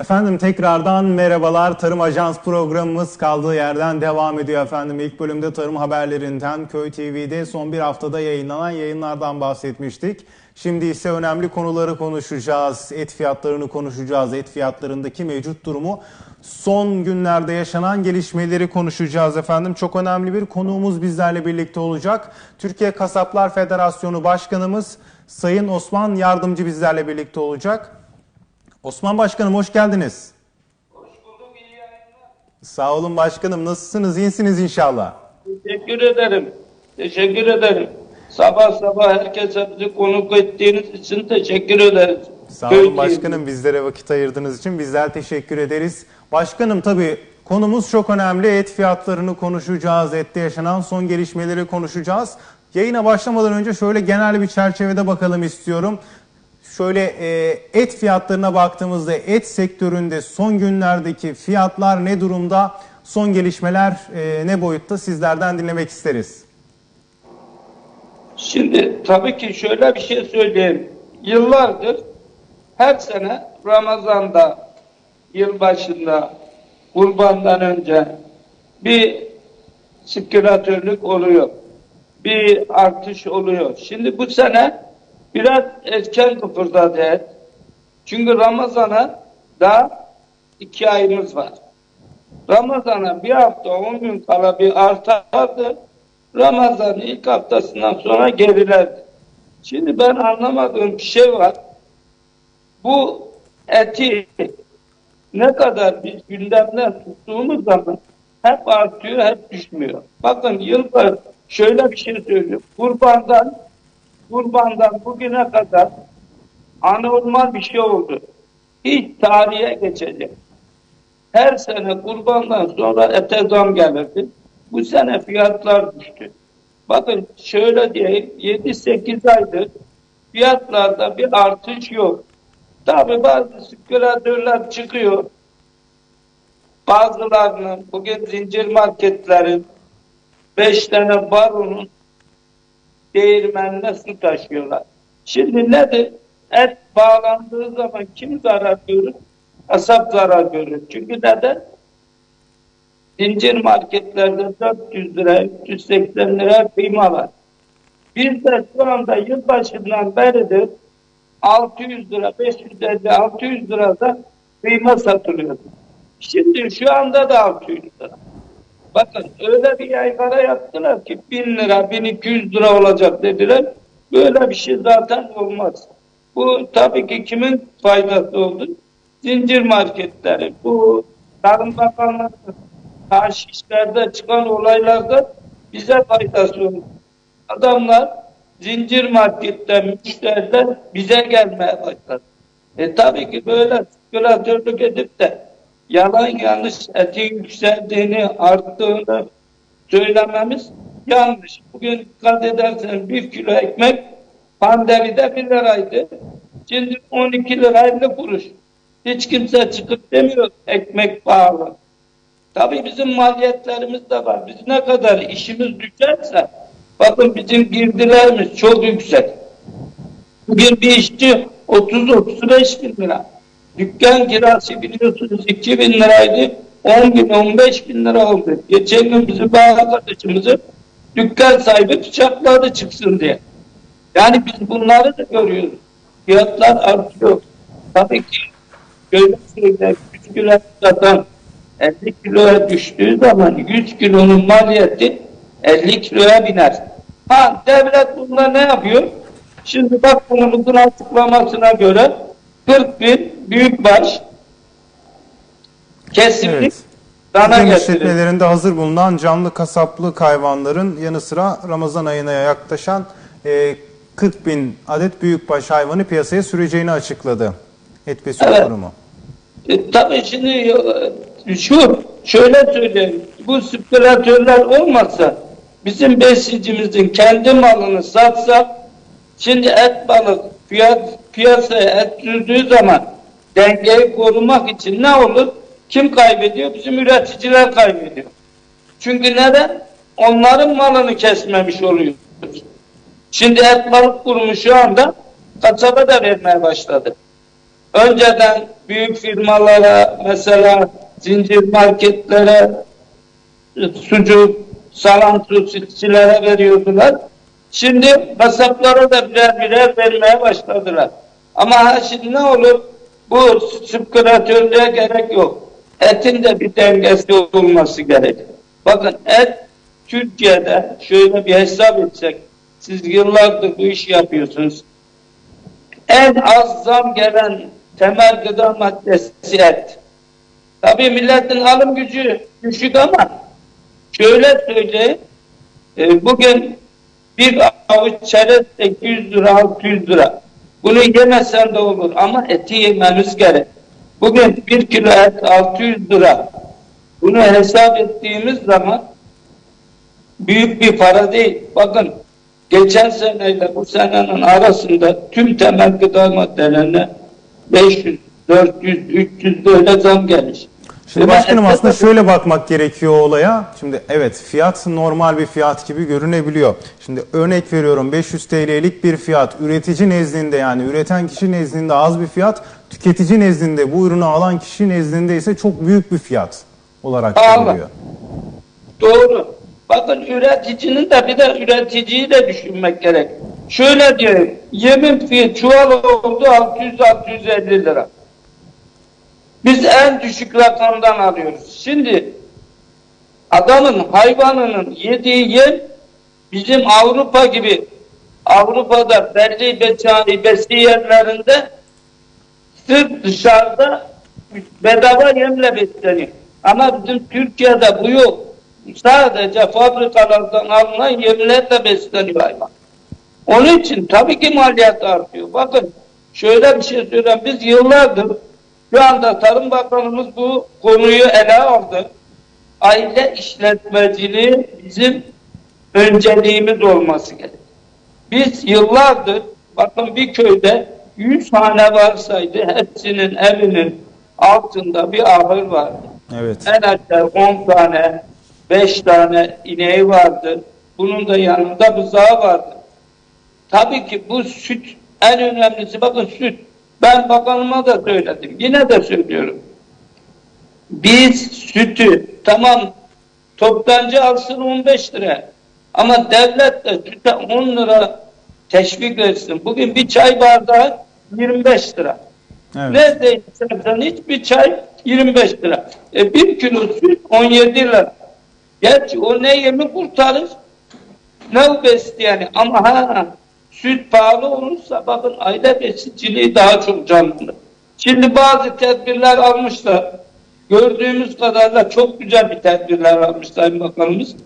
Efendim tekrardan merhabalar. Tarım Ajans programımız kaldığı yerden devam ediyor efendim. İlk bölümde tarım haberlerinden Köy TV'de son bir haftada yayınlanan yayınlardan bahsetmiştik. Şimdi ise önemli konuları konuşacağız. Et fiyatlarını konuşacağız. Et fiyatlarındaki mevcut durumu, son günlerde yaşanan gelişmeleri konuşacağız efendim. Çok önemli bir konuğumuz bizlerle birlikte olacak. Türkiye Kasaplar Federasyonu Başkanımız Sayın Osman Yardımcı bizlerle birlikte olacak. Osman Başkanım hoş geldiniz. Hoş bulduk, iyi yayınlar. Sağ olun başkanım. Nasılsınız? İyisiniz inşallah. Teşekkür ederim. Teşekkür ederim. Sabah sabah herkese bizi konuk ettiğiniz için teşekkür ederiz. Sağ olun başkanım bizlere vakit ayırdığınız için bizler teşekkür ederiz. Başkanım tabii konumuz çok önemli. Et fiyatlarını konuşacağız. Ette yaşanan son gelişmeleri konuşacağız. Yayına başlamadan önce şöyle genel bir çerçevede bakalım istiyorum. Şöyle e, et fiyatlarına baktığımızda et sektöründe son günlerdeki fiyatlar ne durumda? Son gelişmeler e, ne boyutta sizlerden dinlemek isteriz. Şimdi tabii ki şöyle bir şey söyleyeyim. Yıllardır her sene Ramazan'da, yılbaşında, kurbandan önce bir sikülatörlük oluyor. Bir artış oluyor. Şimdi bu sene biraz erken kıpırdadı et. Çünkü Ramazan'a daha iki ayımız var. Ramazan'a bir hafta on gün kala bir artardı. Ramazan'ın ilk haftasından sonra gerilerdi. Şimdi ben anlamadığım bir şey var. Bu eti ne kadar biz gündemden tuttuğumuz zaman hep artıyor, hep düşmüyor. Bakın yıllar şöyle bir şey söylüyorum. Kurbandan kurbandan bugüne kadar anormal bir şey oldu. Hiç tarihe geçecek. Her sene kurbandan sonra ete zam gelirdi. Bu sene fiyatlar düştü. Bakın şöyle diyeyim 7-8 aydır fiyatlarda bir artış yok. Tabi bazı spekülatörler çıkıyor. Bazılarının bugün zincir marketlerin 5 tane baronun değirmenine su taşıyorlar. Şimdi nedir? Et bağlandığı zaman kim zarar görür? Kasap zarar görür. Çünkü neden? Zincir marketlerde 400 lira, 380 lira kıyma var. Biz de şu anda yılbaşından beridir 600 lira, 550, 600 lirada kıyma satılıyor. Şimdi şu anda da 600 lira. Bakın öyle bir yaygara yaptılar ki 1000 lira, 1200 lira olacak dediler. Böyle bir şey zaten olmaz. Bu tabii ki kimin faydası oldu? Zincir marketleri. Bu Tarım Bakanlığı karşı işlerde çıkan olaylarda bize faydası oldu. Adamlar zincir marketten müşteriler bize gelmeye başladı. E tabii ki böyle spekülatörlük edip de yalan yanlış etin yükseldiğini, arttığını söylememiz yanlış. Bugün dikkat edersen bir kilo ekmek pandemide bir liraydı. Şimdi 12 lira 50 kuruş. Hiç kimse çıkıp demiyor ekmek pahalı. Tabii bizim maliyetlerimiz de var. Biz ne kadar işimiz düşerse bakın bizim girdilerimiz çok yüksek. Bugün bir işçi 30-35 bin lira. Dükkan kirası biliyorsunuz 2 bin liraydı. 10 bin 15 bin lira oldu. Geçen gün bizim bir arkadaşımızı dükkan sahibi bıçakladı çıksın diye. Yani biz bunları da görüyoruz. Fiyatlar artıyor. Tabii ki şöyle söyleyeyim. 3 kilo satan 50 kiloya düştüğü zaman 100 kilonun maliyeti 50 kiloya biner. Ha devlet bunda ne yapıyor? Şimdi bak bunun açıklamasına göre 40 bin büyükbaş kesimlik Evet. dana işletmelerinde hazır bulunan canlı kasaplık hayvanların yanı sıra Ramazan ayına yaklaşan e, 40 bin adet büyükbaş hayvanı piyasaya süreceğini açıkladı. Et ve Süt Evet. Kurumu. E, tabii şimdi e, şu şöyle söyleyeyim. Bu spekülatörler olmasa bizim besicimizin kendi malını satsa şimdi et balık fiyat, piyasaya et sürdüğü zaman dengeyi korumak için ne olur? Kim kaybediyor? Bizim üreticiler kaybediyor. Çünkü neden? Onların malını kesmemiş oluyor. Şimdi et balık kurumu şu anda kasaba da vermeye başladı. önceden büyük firmalara mesela zincir marketlere sucuk, salam sosisçilere veriyordular. Şimdi kasaplara da birer birer vermeye başladılar. Ama şimdi ne olur? Bu spekülatörlüğe gerek yok. Etin de bir dengesi olması gerek. Bakın et Türkiye'de şöyle bir hesap etsek, siz yıllardır bu işi yapıyorsunuz. En az zam gelen temel gıda maddesi et. Tabii milletin alım gücü düşük ama şöyle söyleyeyim, e, bugün bir avuç çerez 800 lira, 600 lira. Bunu yemesen de olur ama eti yememiz gerek. Bugün bir kilo et 600 lira. Bunu hesap ettiğimiz zaman büyük bir para değil. Bakın geçen seneyle bu senenin arasında tüm temel gıda maddelerine 500, 400, 300 böyle zam gelmiş. Şimdi ben başkanım ette aslında de- şöyle bakmak gerekiyor olaya. Şimdi evet fiyat normal bir fiyat gibi görünebiliyor. Şimdi örnek veriyorum 500 TL'lik bir fiyat üretici nezdinde yani üreten kişi nezdinde az bir fiyat, tüketici nezdinde bu ürünü alan kişi nezdinde ise çok büyük bir fiyat olarak görülüyor. Doğru. Bakın üreticinin de bir de üreticiyi de düşünmek gerek. Şöyle diyor, yemin fiyatı çuval oldu 600-650 lira. Biz en düşük rakamdan alıyoruz. Şimdi adamın hayvanının yediği yem bizim Avrupa gibi Avrupa'da belli besi, besi yerlerinde sırf dışarıda bedava yemle besleniyor. Ama bizim Türkiye'de bu yok. Sadece fabrikalardan alınan yemlerle besleniyor hayvan. Onun için tabii ki maliyet artıyor. Bakın şöyle bir şey söyleyeyim. Biz yıllardır şu anda Tarım Bakanımız bu konuyu ele aldı. Aile işletmeciliği bizim önceliğimiz olması gerek. Biz yıllardır bakın bir köyde 100 hane varsaydı hepsinin evinin altında bir ahır vardı. Evet. En aşağı 10 tane, 5 tane ineği vardı. Bunun da yanında buzağı vardı. Tabii ki bu süt en önemlisi bakın süt. Ben bakanıma da söyledim. Yine de söylüyorum. Biz sütü tamam toptancı alsın 15 lira. Ama devlet de süte 10 lira teşvik versin. Bugün bir çay bardağı 25 lira. Evet. Nerede içersen hiçbir çay 25 lira. E bir kilo süt 17 lira. Gerçi o ne yemi kurtarır ne o besleyeni ama ha süt pahalı olursa bakın aile besiciliği daha çok canlı. Şimdi bazı tedbirler almışlar. Gördüğümüz kadarıyla çok güzel bir tedbirler almış Sayın Bakanımız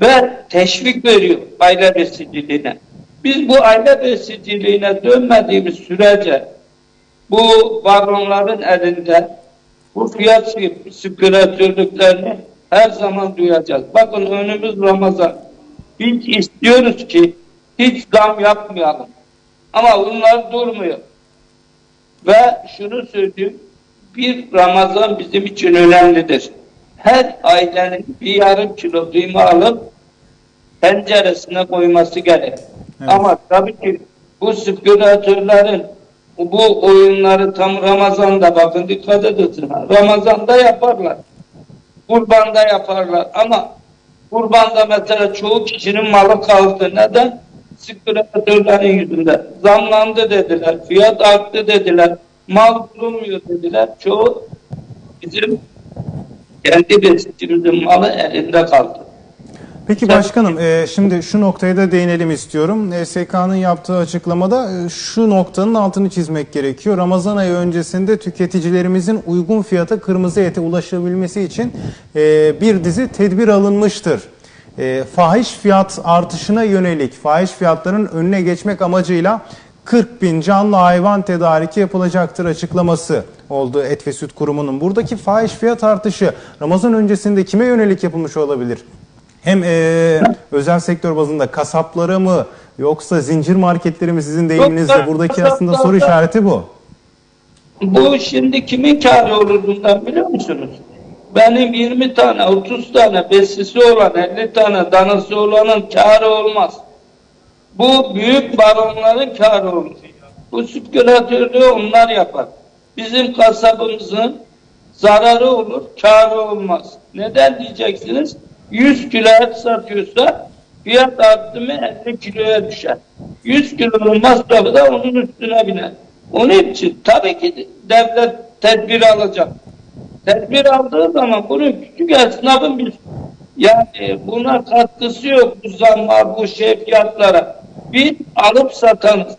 ve teşvik veriyor aile besiciliğine. Biz bu aile besiciliğine dönmediğimiz sürece bu vagonların elinde bu fiyat spekülatörlüklerini her zaman duyacağız. Bakın önümüz Ramazan. Biz istiyoruz ki hiç zam yapmayalım. Ama bunlar durmuyor. Ve şunu söyleyeyim. Bir Ramazan bizim için önemlidir. Her ailenin bir yarım kilo kıyma alıp penceresine koyması gerek. Evet. Ama tabii ki bu spekülatörlerin bu oyunları tam Ramazan'da bakın dikkat edin. Ramazan'da yaparlar. Kurbanda yaparlar ama kurbanda mesela çoğu kişinin malı kaldı. Neden? Spekülatörlerin yüzünden. Zamlandı dediler. Fiyat arttı dediler. Mal bulunmuyor dediler. Çoğu bizim kendi besicimizin malı elinde kaldı. Peki başkanım e, şimdi şu noktaya da değinelim istiyorum. SK'nın yaptığı açıklamada e, şu noktanın altını çizmek gerekiyor. Ramazan ayı öncesinde tüketicilerimizin uygun fiyata kırmızı ete ulaşabilmesi için e, bir dizi tedbir alınmıştır. E, fahiş fiyat artışına yönelik fahiş fiyatların önüne geçmek amacıyla 40 bin canlı hayvan tedariki yapılacaktır açıklaması oldu Et ve Süt Kurumu'nun. Buradaki fahiş fiyat artışı Ramazan öncesinde kime yönelik yapılmış olabilir? Hem eee, özel sektör bazında kasaplara mı yoksa zincir marketleri mi sizin deyiminizle buradaki aslında soru işareti bu. Bu şimdi kimin kârı olur bundan biliyor musunuz? Benim 20 tane, 30 tane besisi olan, 50 tane danası olanın kârı olmaz. Bu büyük baronların kârı olur. Bu spekülatörlüğü onlar yapar. bizim kasabımızın zararı olur, karı olmaz. Neden diyeceksiniz? 100 kilo et satıyorsa fiyat arttı mı 50 kiloya düşer. 100 kilonun masrafı da onun üstüne biner. Onun için tabii ki devlet tedbir alacak. Tedbir aldığı zaman bunun küçük esnafın bir yani buna katkısı yok bu zamlar, bu şey fiyatlara. Biz alıp satanız.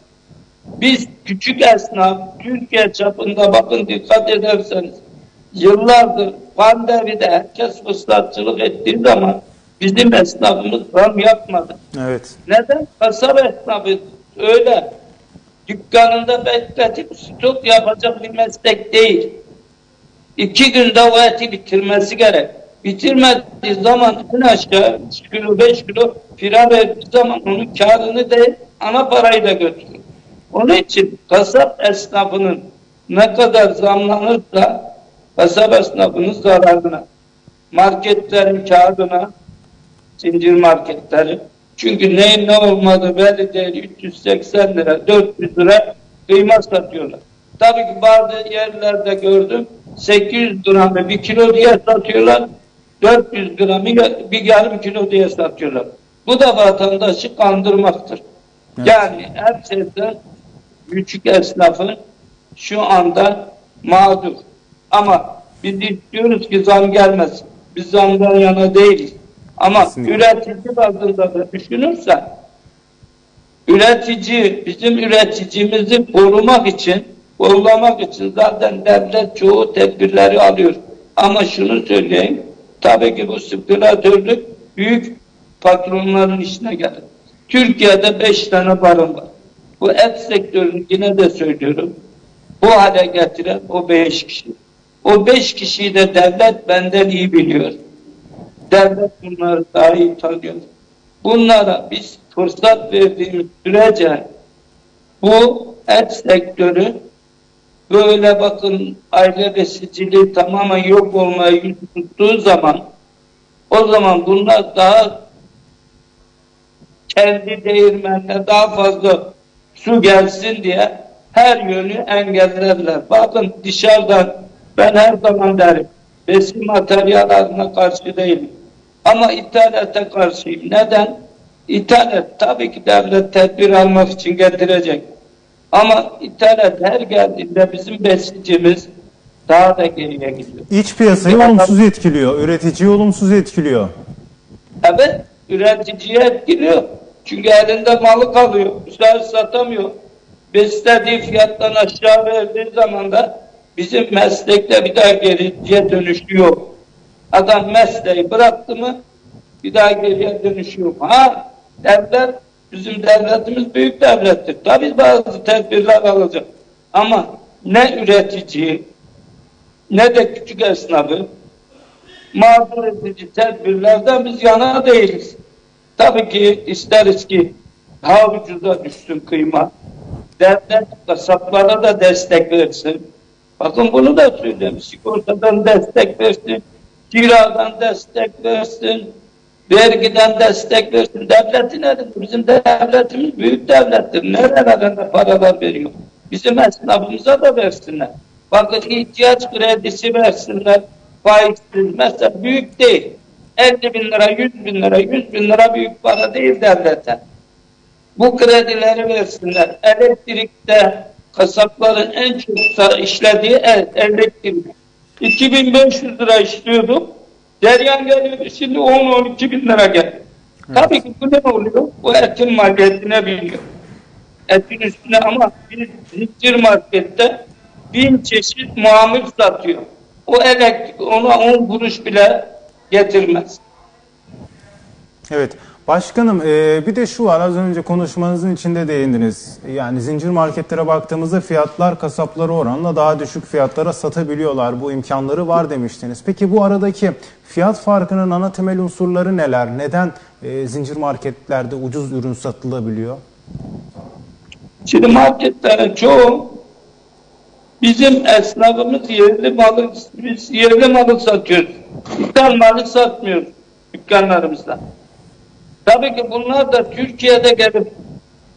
Biz küçük esnaf Türkiye çapında bakın dikkat ederseniz yıllardır pandemide herkes fırsatçılık ettiği zaman bizim esnafımız zam yapmadı. Evet. Neden? Kasap esnafı öyle dükkanında bekletip stok yapacak bir meslek değil. İki günde o bitirmesi gerek. Bitirmediği zaman en aşağı 3 kilo 5 kilo fira verdiği zaman onun karını değil ana parayı da götürür. Onun için kasap esnafının ne kadar zamlanırsa kasap esnafının zararına, marketlerin kağıdına, zincir marketleri. Çünkü neyin ne olmadığı belli değil. 380 lira, 400 lira kıyma satıyorlar. Tabii ki bazı yerlerde gördüm 800 gramı bir kilo diye satıyorlar. 400 gramı bir yarım kilo diye satıyorlar. Bu da vatandaşı kandırmaktır. Evet. Yani her şeyden küçük esnafın şu anda mağdur. Ama biz istiyoruz ki zam gelmesin. Biz zamdan yana değiliz. Ama Kesinlikle. üretici bazında da düşünürsen üretici, bizim üreticimizi korumak için, kollamak için zaten devlet çoğu tedbirleri alıyor. Ama şunu söyleyeyim, tabii ki bu spekülatörlük büyük patronların işine gelir. Türkiye'de beş tane barın var. Bu et sektörünü yine de söylüyorum. Bu hale getiren o beş kişi. O beş kişiyi de devlet benden iyi biliyor. Devlet bunları daha iyi tanıyor. Bunlara biz fırsat verdiğimiz sürece bu et sektörü böyle bakın aile besiciliği tamamen yok olmaya yüz tuttuğu zaman o zaman bunlar daha kendi değirmenine daha fazla su gelsin diye her yönü engellerler. Bakın dışarıdan ben her zaman derim besin materyallerine karşı değilim. Ama ithalata karşıyım. Neden? İthalat tabii ki devlet tedbir almak için getirecek. Ama ithalat her geldiğinde bizim besicimiz daha da geriye gidiyor. İç piyasayı olumsuz etkiliyor, üreticiyi olumsuz etkiliyor. Evet, üreticiye etkiliyor. Çünkü elinde malı kalıyor. Sefer satamıyor. Beslediği fiyattan aşağı verdiği zaman da bizim meslekte bir daha geriye dönüşü yok. Adam mesleği bıraktı mı bir daha geriye dönüşü yok. Ha devlet, bizim devletimiz büyük devlettir. Tabii bazı tedbirler alacak. Ama ne üretici ne de küçük esnafı mağdur edici tedbirlerden biz yana değiliz. Tabii ki isteriz ki daha ucuza düşsün kıyma. Devlet kasaplara da destek versin. Bakın bunu da söyleyeyim. Sigortadan destek versin. Kiradan destek versin. Vergiden destek versin. Devletin elinde. Bizim devletimiz büyük devlettir. Nerelerden paralar veriyor. Bizim esnafımıza da versinler. Bakın ihtiyaç kredisi versinler. Faizsiz. Mesela büyük değil. 50 bin lira, 100 bin lira, 100 bin lira büyük para değil devlete. Bu kredileri versinler. Elektrikte kasapların en çok işlediği el, elektrik. 2500 lira işliyordum. Ceryan geliyordu şimdi 10-12 bin lira geldi. Tabii ki bu ne oluyor? Bu etin maliyetine biniyor. Etin üstüne ama bir zincir markette bin çeşit mamul satıyor. O elektrik ona 10 kuruş bile getirmez. Evet. Başkanım e, bir de şu var az önce konuşmanızın içinde değindiniz. Yani zincir marketlere baktığımızda fiyatlar kasaplara oranla daha düşük fiyatlara satabiliyorlar. Bu imkanları var demiştiniz. Peki bu aradaki fiyat farkının ana temel unsurları neler? Neden e, zincir marketlerde ucuz ürün satılabiliyor? Şimdi marketlerin çoğu bizim esnafımız yerli malı, biz yerli malı satıyoruz. İthal malı satmıyoruz dükkanlarımızda. Tabii ki bunlar da Türkiye'de gelip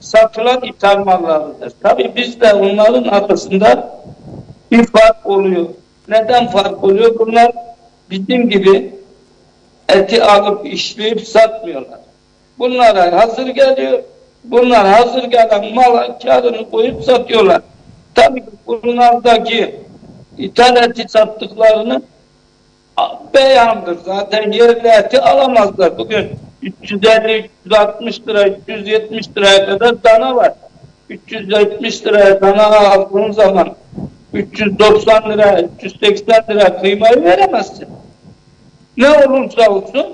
satılan ithal mallarıdır. Tabii biz de onların arasında bir fark oluyor. Neden fark oluyor? Bunlar bizim gibi eti alıp işleyip satmıyorlar. Bunlara hazır geliyor. Bunlar hazır gelen mala kağıdını koyup satıyorlar. Tabii ki bunlardaki ithal eti sattıklarını beyandır. Zaten yerli eti alamazlar. Bugün 350-360 lira, 370 liraya kadar dana var. 370 liraya dana aldığın zaman 390 lira, 380 lira kıymayı veremezsin. Ne olursa olsun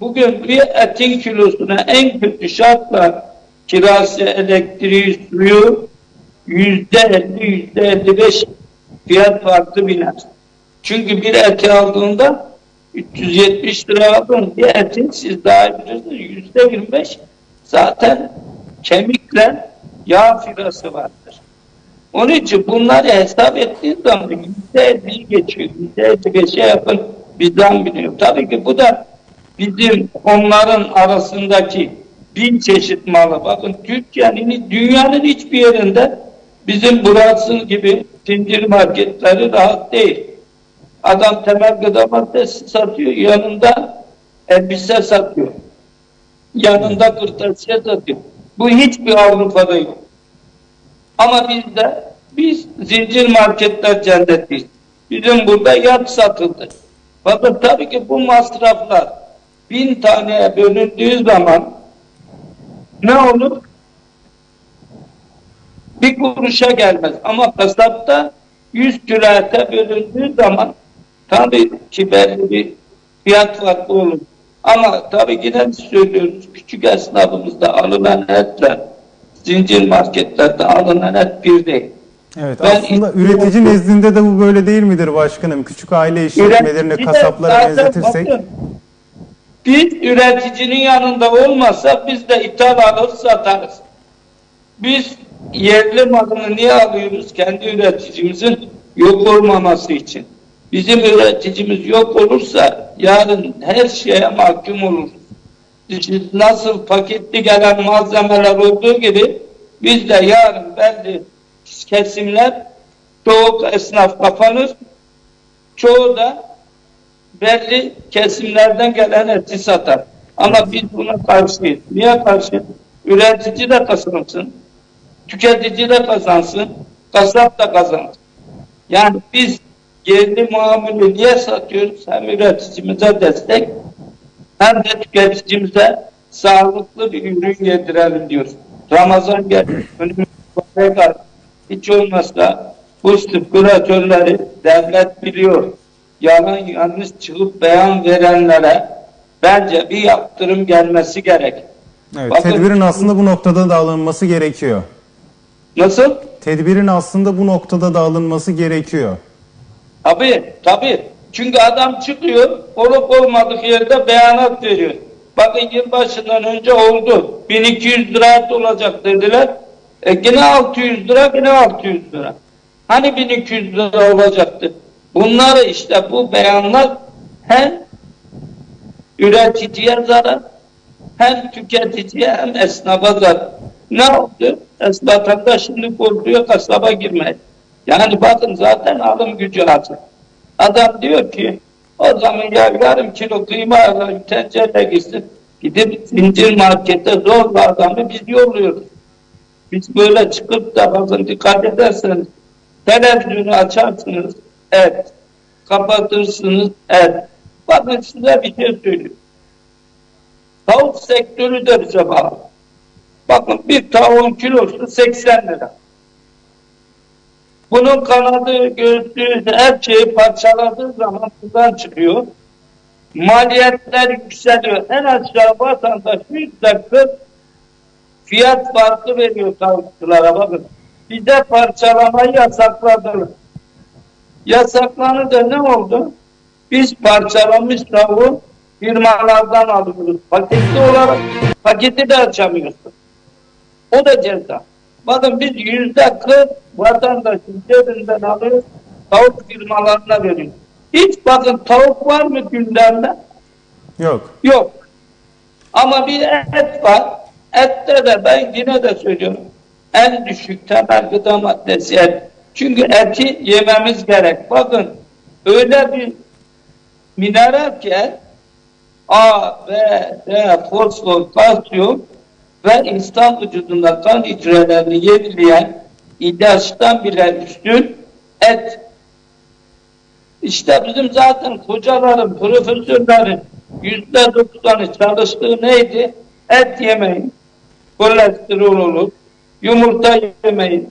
bugün bir etin kilosuna en kötü şartlar kirası, elektriği, suyu yüzde elli, yüzde elli beş fiyat farkı biner. Çünkü bir eti aldığında 370 lira aldın bir etin siz daha bilirsiniz yüzde 25 zaten kemikle yağ firası vardır. Onun için bunları hesap ettiğin zaman yüzde elliyi geçiyor. Yüzde elli beşe yakın bizden biniyor. Tabii ki bu da bizim onların arasındaki bin çeşit malı. Bakın Türkiye'nin dünyanın hiçbir yerinde bizim burası gibi zincir marketleri rahat değil. Adam temel gıda maddesi satıyor, yanında elbise satıyor. Yanında kırtasiye satıyor. Bu hiçbir Avrupa'da yok. Ama bizde biz zincir marketler cennetiyiz. Bizim burada yat satıldı. Fakat tabii ki bu masraflar bin taneye bölündüğü zaman ne olur? Bir kuruşa gelmez. Ama kasapta 100 kilo ete bölündüğü zaman tabii ki belli bir fiyat farkı olur. Ama tabii yine söylüyoruz küçük esnafımızda alınan etler zincir marketlerde alınan et bir değil. Evet Ben aslında üretici nezdinde de bu böyle değil midir başkanım? Küçük aile işletmelerini de kasaplara benzetirsek. bakın, Biz üreticinin yanında olmazsa biz de ithal alır satarız. Biz yerli malını niye alıyoruz? Kendi üreticimizin yok olmaması için. Bizim üreticimiz yok olursa yarın her şeye mahkum. Siz nasıl paketli gelen malzemeler olduğu gibi biz de yarın belli kesimler çoğu esnaf kapanır. Çoğu da belli kesimlerden gelen eti satar. Ama biz buna karşıyız. Niye karşı? Üretici de kazansın. Tüketici de kazansın. Kasap da kazansın. Yani biz yerli muamele niye satıyoruz? Hem üreticimize destek hem de tüketicimize sağlıklı bir ürün yedirelim diyoruz. Ramazan geldi. Önümüzde. Hiç olmazsa bu spekülatörleri devlet biliyor. Yalan yanlış çıkıp beyan verenlere bence bir yaptırım gelmesi gerek. Evet, Bakın- tedbirin aslında bu noktada da alınması gerekiyor. Nasıl? Tedbirin aslında bu noktada da alınması gerekiyor. Tabii tabii. Çünkü adam çıkıyor olup olmadık yerde beyanat veriyor. Bakın yılbaşından önce oldu. 1200 lira olacak dediler. E yine 600 lira yine 600 lira. Hani 1200 lira olacaktı? Bunları işte bu beyanlar hem üreticiye zarar hem tüketiciye hem esnafa zarar. Ne oldu? Es vatandaş şimdi korkuyor kasaba girmeye. Yani bakın zaten alım gücü hazır. Adam diyor ki o zaman ya yarım kilo kıyma alayım tencere gitsin. Gidip zincir markette zorla adamı biz yolluyoruz. Biz böyle çıkıp da bakın dikkat ederseniz televizyonu açarsınız et. Kapatırsınız et. Bakın size bir şey söyleyeyim. Tavuk sektörü de bize bağlı. Bakın bir tavuğun kilosu 80 lira. Bunun kanadı, göğsü, her şeyi parçaladığı zaman buradan çıkıyor. Maliyetler yükseliyor. En aşağı vatandaş yüzde kırk fiyat farkı veriyor tavukçulara bakın. Bize parçalamayı yasakladılar. Yasaklanınca ne oldu? Biz parçalanmış tavuğu firmalardan alıyoruz. Paketli olarak paketi de açamıyorsun. O da ceza. Bakın biz yüzde kırk vatandaşın cebinden alıyoruz, tavuk firmalarına veriyoruz. Hiç bakın tavuk var mı gündemde? Yok. Yok. Ama bir et var. Ette de ben yine de söylüyorum. En düşük temel gıda maddesi et. Çünkü eti yememiz gerek. Bakın öyle bir mineral ki A, B, D, fosfor, kalsiyum ve insan vücudunda kan hücrelerini yenileyen ilaçtan bile üstün et. İşte bizim zaten hocaların, profesörlerin yüzde doksanı çalıştığı neydi? Et yemeyin, kolesterol olur, yumurta yemeyin,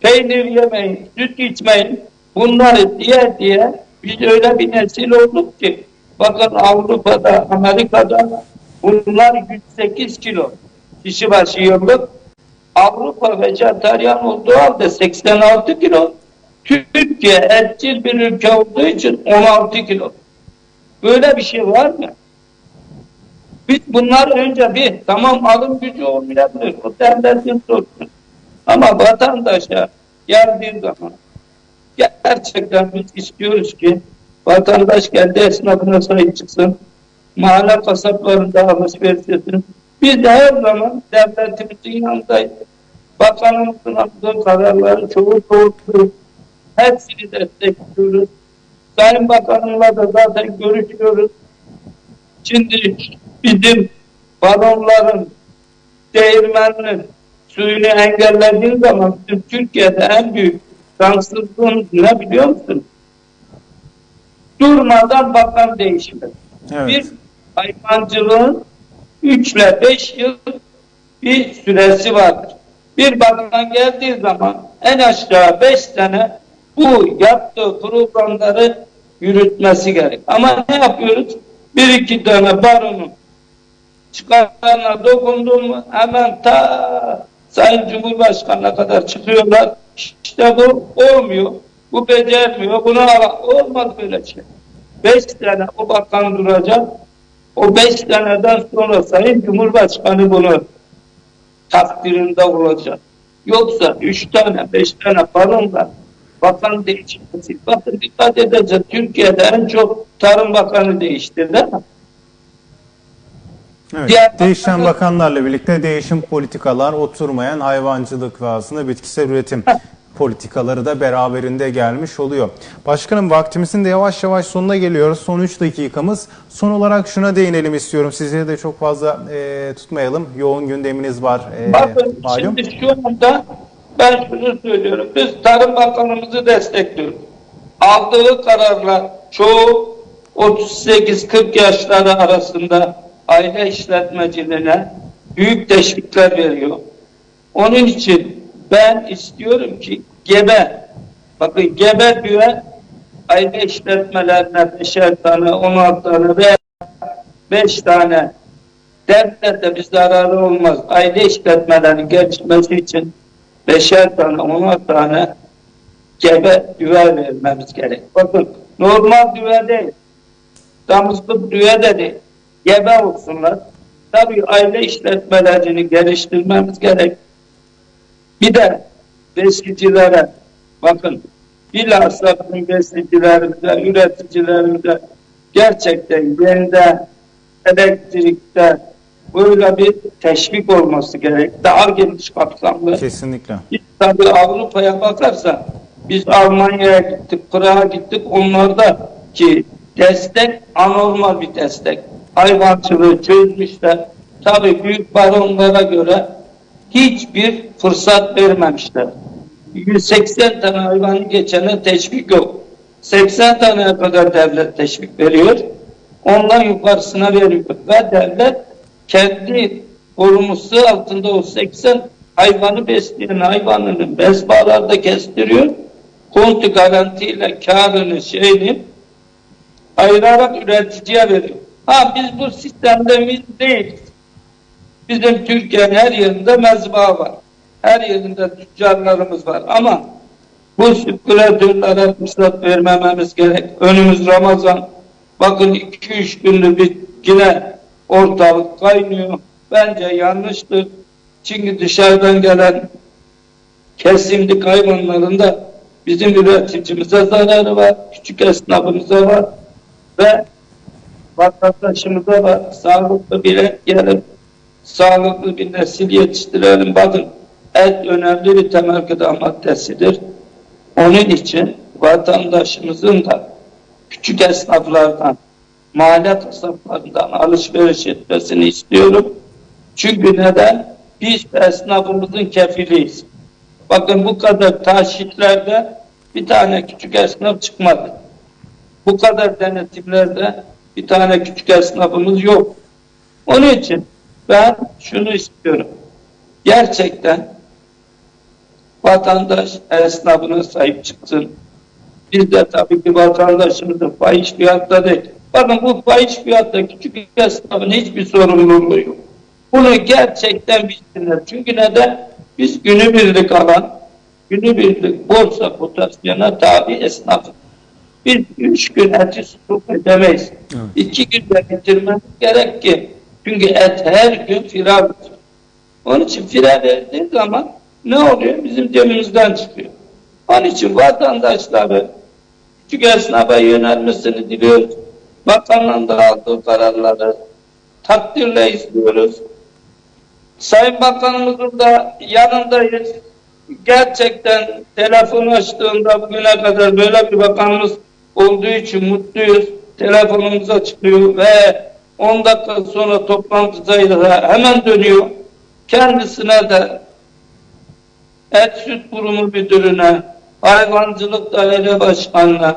peynir yemeyin, süt içmeyin. Bunları diye diye biz öyle bir nesil olduk ki bakın Avrupa'da, Amerika'da bunlar 108 kilo kişi başı yıllık. Avrupa vejetaryen olduğu halde 86 kilo. Türkiye etçil bir ülke olduğu için 16 kilo. Böyle bir şey var mı? Biz bunlar önce bir tamam alım gücü olmayabilir. O devletin sorunu. Ama vatandaşa geldiği zaman gerçekten biz istiyoruz ki vatandaş kendi esnafına sahip çıksın. Mahalle kasaplarında alışveriş etsin. Biz de her zaman devletimizin yanındayız. Bakanımızın aldığı kararları çoğu doğrudur. Hepsini destekliyoruz. Sayın Bakanımla da zaten görüşüyoruz. Şimdi bizim balonların, değirmenlerin suyunu engellediğin zaman bizim Türkiye'de en büyük şanssızlığımız ne biliyor musun? Durmadan bakan değişimi. Evet. Bir hayvancılığın 3 ile 5 yıl bir süresi vardır. Bir bakan geldiği zaman en aşağı 5 sene bu yaptığı programları yürütmesi gerek. Ama ne yapıyoruz? Bir iki tane baronun çıkarlarına dokundu mu hemen ta Sayın Cumhurbaşkanı'na kadar çıkıyorlar. İşte bu olmuyor. Bu becermiyor. Bunu ala. Olmaz böyle şey. Beş sene o bakan duracak. O beş seneden sonra Sayın Cumhurbaşkanı bunu takdirinde olacak. Yoksa üç tane, beş tane baronla bakan değişmesi. Bakın dikkat edeceğiz. Türkiye'de en çok Tarım Bakanı değişti değil mi? Evet. Diğer- Değişen bakanlarla birlikte değişim politikalar oturmayan hayvancılık ve aslında bitkisel üretim politikaları da beraberinde gelmiş oluyor. Başkanım vaktimizin de yavaş yavaş sonuna geliyoruz. Son 3 dakikamız. Son olarak şuna değinelim istiyorum. Sizi de çok fazla e, tutmayalım. Yoğun gündeminiz var e, Bakın malum. şimdi şu anda ben şunu söylüyorum. Biz Tarım Bakanımızı destekliyoruz. Aldığı kararlar çoğu 38-40 yaşları arasında aile işletmecilerine büyük teşvikler veriyor. Onun için ben istiyorum ki gebe, bakın gebe düve aile işletmelerine beşer tane, onar tane veya beş tane devlette bir zararı olmaz. Aile işletmelerinin gelişmesi için beşer tane, onar tane gebe düve vermemiz gerek. Bakın normal düve değil. Damızlık düve de değil. Gebe olsunlar. Tabii aile işletmelerini geliştirmemiz gerek. Bir de besicilere bakın bilhassa bizim besicilerimize, üreticilerimize gerçekten yerinde elektrikte böyle bir teşvik olması gerek. Daha geniş kapsamlı. Kesinlikle. Tabii Avrupa'ya bakarsan biz Almanya'ya gittik, Pırağa gittik. Onlarda ki destek anormal bir destek. Hayvancılığı çözmüşler. Tabii büyük baronlara göre hiçbir fırsat vermemişler. 180 tane hayvanı geçene teşvik yok. 80 taneye kadar devlet teşvik veriyor. Ondan yukarısına veriyor. Ve devlet kendi koruması altında o 80 hayvanı besleyen hayvanını mezbalarda kestiriyor. Kontu garantiyle karını şeyini ayırarak üreticiye veriyor. Ha biz bu sistemde biz değiliz. Bizim Türkiye'nin her yerinde mezba var. Her yerinde tüccarlarımız var ama bu sirkülatörlere fırsat vermememiz gerek. Önümüz Ramazan. Bakın 2-3 gündür bir yine ortalık kaynıyor. Bence yanlıştır. Çünkü dışarıdan gelen kesimlik hayvanların da bizim üreticimize zararı var. Küçük esnafımıza var. Ve vatandaşımıza var. Sağlıklı bir yiyelim. Sağlıklı bir nesil yetiştirelim. Bakın et önemli bir temel gıda maddesidir. Onun için vatandaşımızın da küçük esnaflardan, mahalle kasaplarından alışveriş etmesini istiyorum. Çünkü neden? Biz esnafımızın kefiliyiz. Bakın bu kadar taşitlerde bir tane küçük esnaf çıkmadı. Bu kadar denetimlerde bir tane küçük esnafımız yok. Onun için ben şunu istiyorum. Gerçekten vatandaş esnafına sahip çıksın. Biz de tabii ki vatandaşımızın fahiş fiyatta değil. Bakın bu fahiş fiyatta küçük esnafın hiçbir sorumluluğu yok. Bunu gerçekten bilsinler. Çünkü neden? Biz günübirlik alan, günübirlik borsa kotasyona tabi esnafız. Biz üç gün eti stok edemeyiz. İki günde bitirmemiz gerek ki. Çünkü et her gün firar. Onun için firar verdiği zaman ne oluyor? Bizim cebimizden çıkıyor. Onun için vatandaşları küçük esnafa yönelmesini diliyoruz. Bakanlığın da aldığı kararları takdirle izliyoruz. Sayın Bakanımızın da yanındayız. Gerçekten telefon açtığında bugüne kadar böyle bir bakanımız olduğu için mutluyuz. Telefonumuza çıkıyor ve 10 dakika sonra toplantı sayıda hemen dönüyor. Kendisine de Et Süt Kurumu Müdürüne, Hayvancılık Daire Başkanı'na,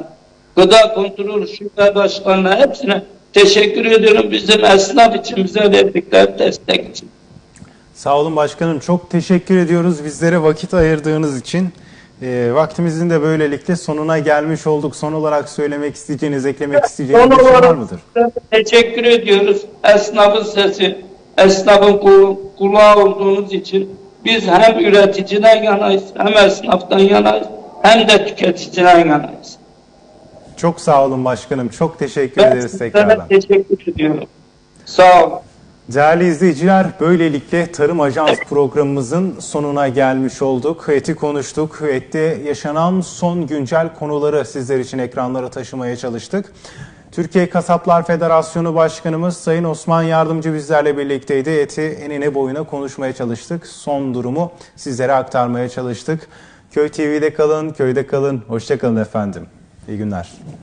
Gıda Kontrol Şube Başkanı'na hepsine teşekkür ediyorum bizim esnaf için bize verdikleri destek için. Sağ olun başkanım. Çok teşekkür ediyoruz bizlere vakit ayırdığınız için. E, vaktimizin de böylelikle sonuna gelmiş olduk. Son olarak söylemek isteyeceğiniz, eklemek isteyeceğiniz bir şey var mıdır? teşekkür ediyoruz. Esnafın sesi, esnafın kul- kulağı olduğunuz için biz hem üreticiden yanayız, hem esnaftan yanayız, hem de tüketiciden yanayız. Çok sağ olun başkanım. Çok teşekkür Ben ederiz tekrardan. teşekkür ediyorum. Sağ olun. Değerli izleyiciler, böylelikle Tarım Ajans programımızın sonuna gelmiş olduk. Eti konuştuk. Ette yaşanan son güncel konuları sizler için ekranlara taşımaya çalıştık. Türkiye Kasaplar Federasyonu Başkanımız Sayın Osman Yardımcı bizlerle birlikteydi. Eti enine boyuna konuşmaya çalıştık. Son durumu sizlere aktarmaya çalıştık. Köy TV'de kalın, köyde kalın. Hoşçakalın efendim. İyi günler.